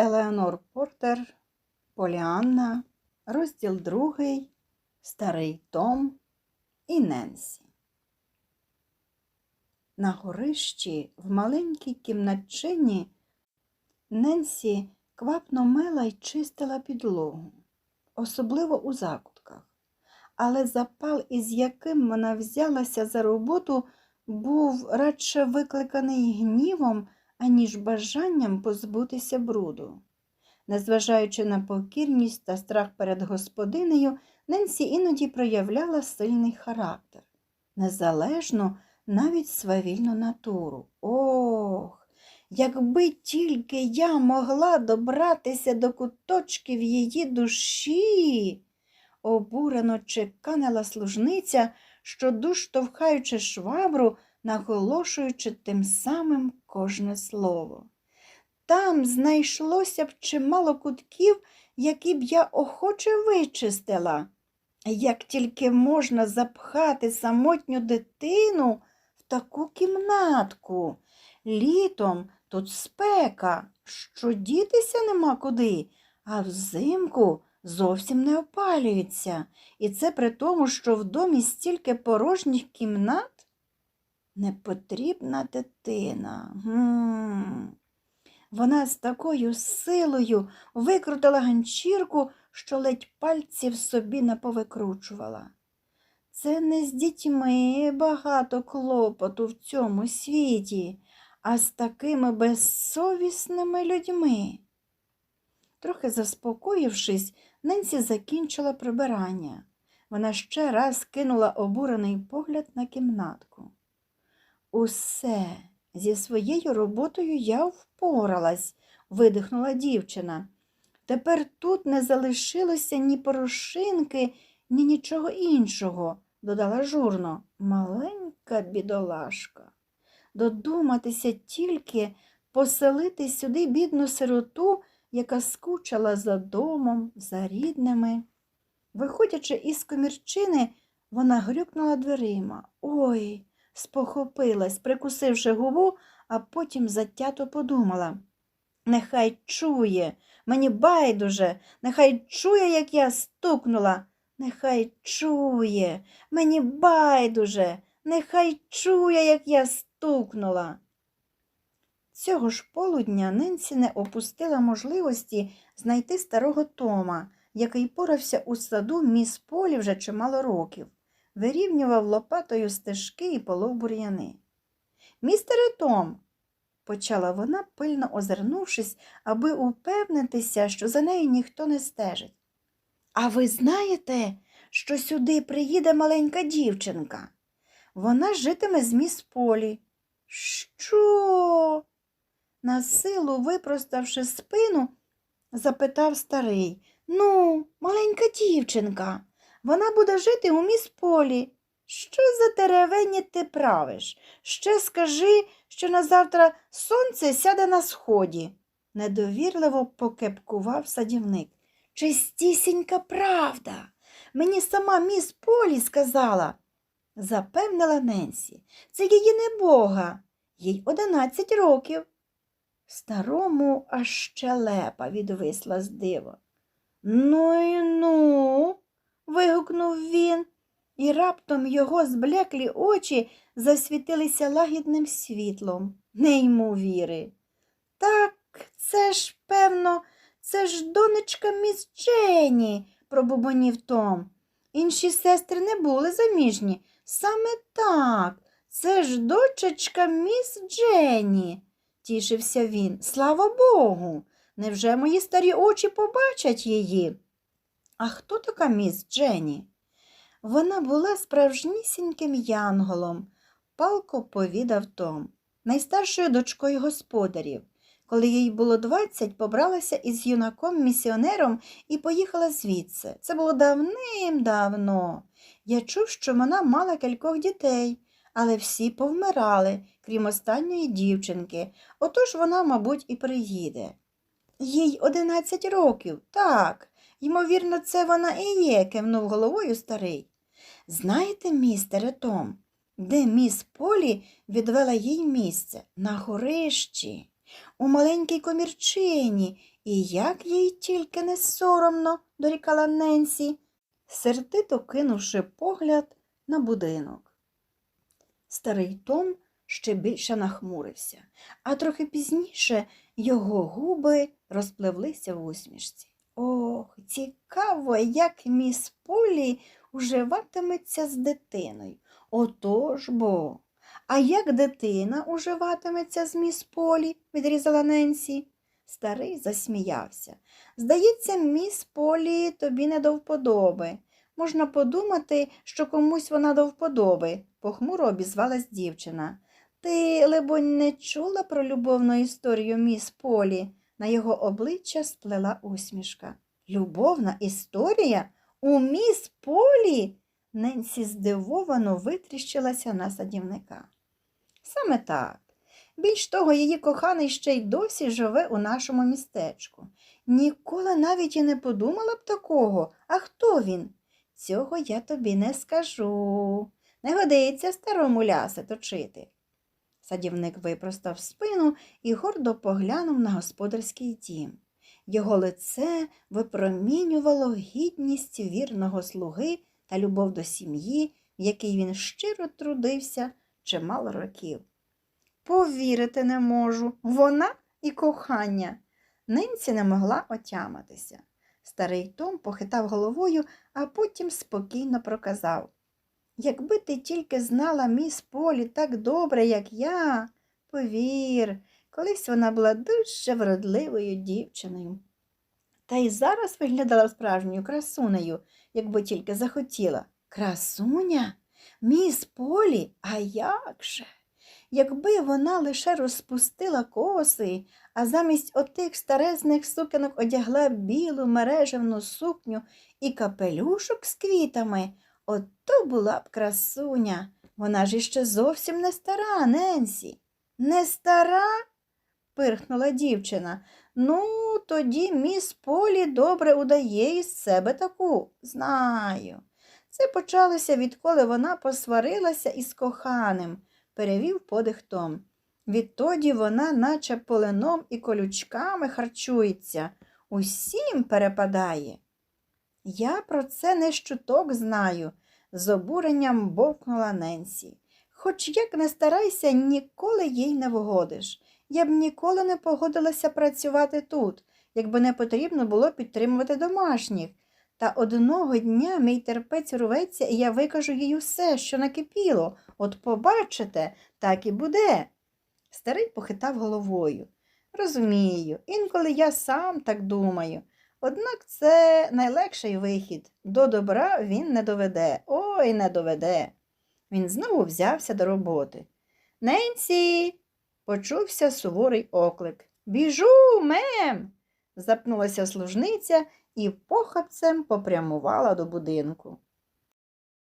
Елеонор Портер, Поліанна, розділ другий, Старий Том і Ненсі. На горищі в маленькій кімнатчині Ненсі квапно мила й чистила підлогу, особливо у закутках. Але запал, із яким вона взялася за роботу, був радше викликаний гнівом, аніж бажанням позбутися бруду. Незважаючи на покірність та страх перед господинею, Ненсі іноді проявляла сильний характер, незалежну, навіть свавільну натуру. Ох, якби тільки я могла добратися до куточків її душі, обурено чеканила служниця, що душ штовхаючи швабру, наголошуючи тим самим кожне слово. Там знайшлося б чимало кутків, які б я охоче вичистила. Як тільки можна запхати самотню дитину в таку кімнатку. Літом тут спека, що дітися нема куди, а взимку зовсім не опалюється. І це при тому, що в домі стільки порожніх кімнат. Непотрібна дитина. Гм. Вона з такою силою викрутила ганчірку, що ледь пальців собі не повикручувала. Це не з дітьми багато клопоту в цьому світі, а з такими безсовісними людьми. Трохи заспокоївшись, Ненсі закінчила прибирання. Вона ще раз кинула обурений погляд на кімнатку. Усе зі своєю роботою я впоралась, видихнула дівчина. Тепер тут не залишилося ні порошинки, ні нічого іншого, додала журно. Маленька бідолашка. Додуматися тільки поселити сюди бідну сироту, яка скучала за домом, за рідними. Виходячи із комірчини, вона грюкнула дверима. Ой, спохопилась, прикусивши губу, а потім затято подумала. Нехай чує, мені байдуже, нехай чує, як я стукнула. Нехай чує, мені байдуже, нехай чує, як я стукнула. Цього ж полудня Ненсі не опустила можливості знайти старого Тома, який порався у саду міс полі вже чимало років, вирівнював лопатою стежки і полов бур'яни. Містере Том, почала вона, пильно озирнувшись, аби упевнитися, що за нею ніхто не стежить. А ви знаєте, що сюди приїде маленька дівчинка? Вона житиме з міс полі. Що? На силу, випроставши спину, запитав старий. Ну, маленька дівчинка, вона буде жити у міс полі. Що за теревені ти правиш? Ще скажи, що на завтра сонце сяде на сході, недовірливо покепкував садівник. Чистісінька правда. Мені сама міс Полі сказала, запевнила Ненсі. Це її небога, їй одинадцять років. Старому аж щелепа відвисла з дива. Ну і ну. Вигукнув він, і раптом його зблеклі очі засвітилися лагідним світлом. Не йму віри. Так, це ж, певно, це ж донечка міс Джені, пробубонів Том. Інші сестри не були заміжні. Саме так, це ж дочечка міс Джені, тішився він. Слава Богу. Невже мої старі очі побачать її? А хто така міс Джені? Вона була справжнісіньким янголом, палко повідав Том, найстаршою дочкою господарів. Коли їй було двадцять, побралася із юнаком-місіонером і поїхала звідси. Це було давним-давно. Я чув, що вона мала кількох дітей, але всі повмирали, крім останньої дівчинки. Отож вона, мабуть, і приїде. Їй одинадцять років, так. Ймовірно, це вона і є, кивнув головою старий. Знаєте, містере Том, де міс Полі відвела їй місце? На горищі. у маленькій комірчині, і як їй тільки не соромно, дорікала Ненсі, сердито кинувши погляд на будинок. Старий Том ще більше нахмурився, а трохи пізніше його губи розпливлися в усмішці. Ох, цікаво, як міс Полі уживатиметься з дитиною. Отож бо. А як дитина уживатиметься з міс Полі? відрізала Ненсі. Старий засміявся. Здається, міс Полі тобі не до вподоби. Можна подумати, що комусь вона до вподоби, похмуро обізвалась дівчина. Ти, либонь, не чула про любовну історію міс Полі? На його обличчя сплела усмішка. Любовна історія? У міс Полі? Ненсі здивовано витріщилася на садівника. Саме так. Більш того, її коханий ще й досі живе у нашому містечку. Ніколи навіть і не подумала б такого. А хто він? Цього я тобі не скажу. Не годиться старому ляси точити. Садівник випростав спину і гордо поглянув на господарський дім. Його лице випромінювало гідність вірного слуги та любов до сім'ї, в якій він щиро трудився чимало років. Повірити не можу, вона і кохання. Нинці не могла отямитися. Старий Том похитав головою, а потім спокійно проказав. Якби ти тільки знала міс Полі так добре, як я, повір, колись вона була дуже вродливою дівчиною. Та й зараз виглядала справжньою красунею, якби тільки захотіла. Красуня? Міс Полі? А як же? Якби вона лише розпустила коси, а замість отих старезних сукенок одягла білу мережевну сукню і капелюшок з квітами, ото була б красуня. Вона ж іще зовсім не стара, Ненсі. Не стара? пирхнула дівчина. Ну, тоді міс Полі добре удає із себе таку. Знаю. Це почалося, відколи вона посварилася із коханим, перевів подих Том. Відтоді вона, наче полином і колючками харчується, усім перепадає. Я про це не щуток знаю, з обуренням бовкнула Ненсі. Хоч як не старайся, ніколи їй не вгодиш. Я б ніколи не погодилася працювати тут, якби не потрібно було підтримувати домашніх. Та одного дня мій терпець рветься, і я викажу їй усе, що накипіло. От побачите, так і буде. Старий похитав головою. Розумію, інколи я сам так думаю. Однак це найлегший вихід. До добра він не доведе. Ой, не доведе. Він знову взявся до роботи. Ненсі. почувся суворий оклик. Біжу, мем. запнулася служниця і похапцем попрямувала до будинку.